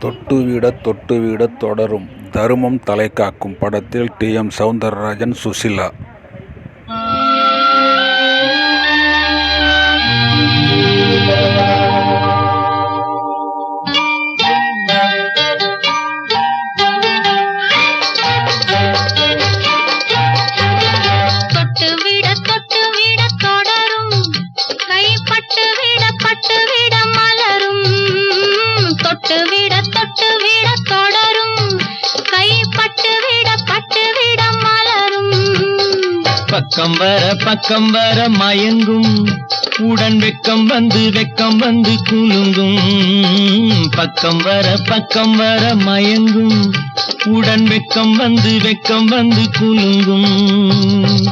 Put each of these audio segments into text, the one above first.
தொட்டுவிட தொட்டுவிட தொடரும். தருமம் தலைகாக்கும் படத்தில் டி எம் சௌந்தரராஜன் சுசிலா பக்கம் வர பக்கம் வர மயங்கும். உடன் வெக்கம் வந்து வெக்கம் வந்து குலுங்கும். பக்கம் வர பக்கம் வர மயங்கும். உடன் வெக்கம் வந்து வெக்கம் வந்து குலுங்கும்.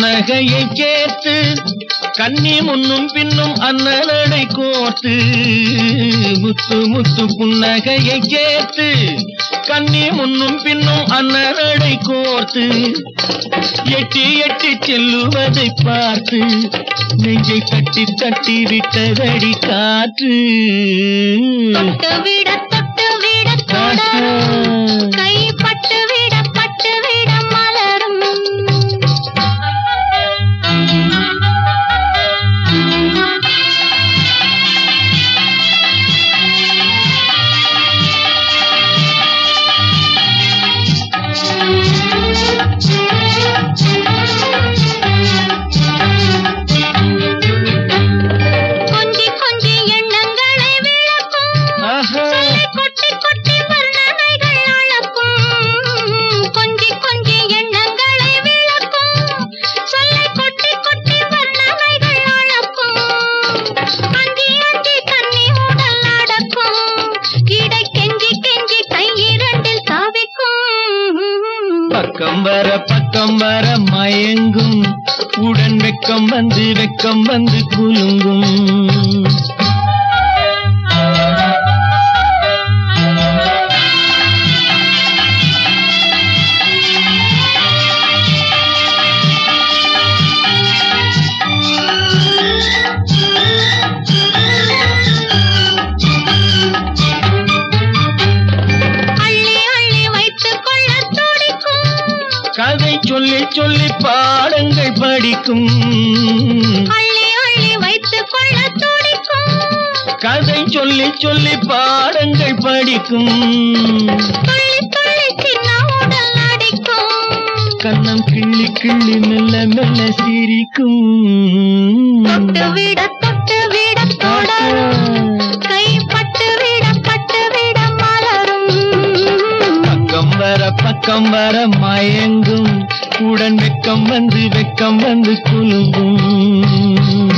புன்னகையை சேர்த்து கண்ணி முன்னும் பின்னும் அண்ணலடை கோர்த்து முத்து முத்து புன்னகையை சேர்த்து கண்ணி முன்னும் பின்னும் அண்ணலடை கோர்த்து எட்டி எட்டி செல்லுவதை பார்த்து நெஞ்சை தட்டி தட்டி விட்டதடி காற்று. விட பக்கம் வர பக்கம் வர மயங்கும். உடன் வெக்கம் வந்து வெக்கம் வந்து குலுங்கும். சொல்லி சொல்லி பாடங்கள் படிக்கும். கதை சொல்லி சொல்லி பாடங்கள் படிக்கும். கண்ணம் கிள்ளி கிள்ளி மெல்ல மெல்ல சிரிக்கும். தொட்டு விட தொட்டு விட தொடரும். கைப்பட்டு விட பட்டு விட மலரும். பக்கம் வர பக்கம் வர மயங்கும். உடன் வெக்கம் வந்து வெக்கம் வந்து குலுங்கும்.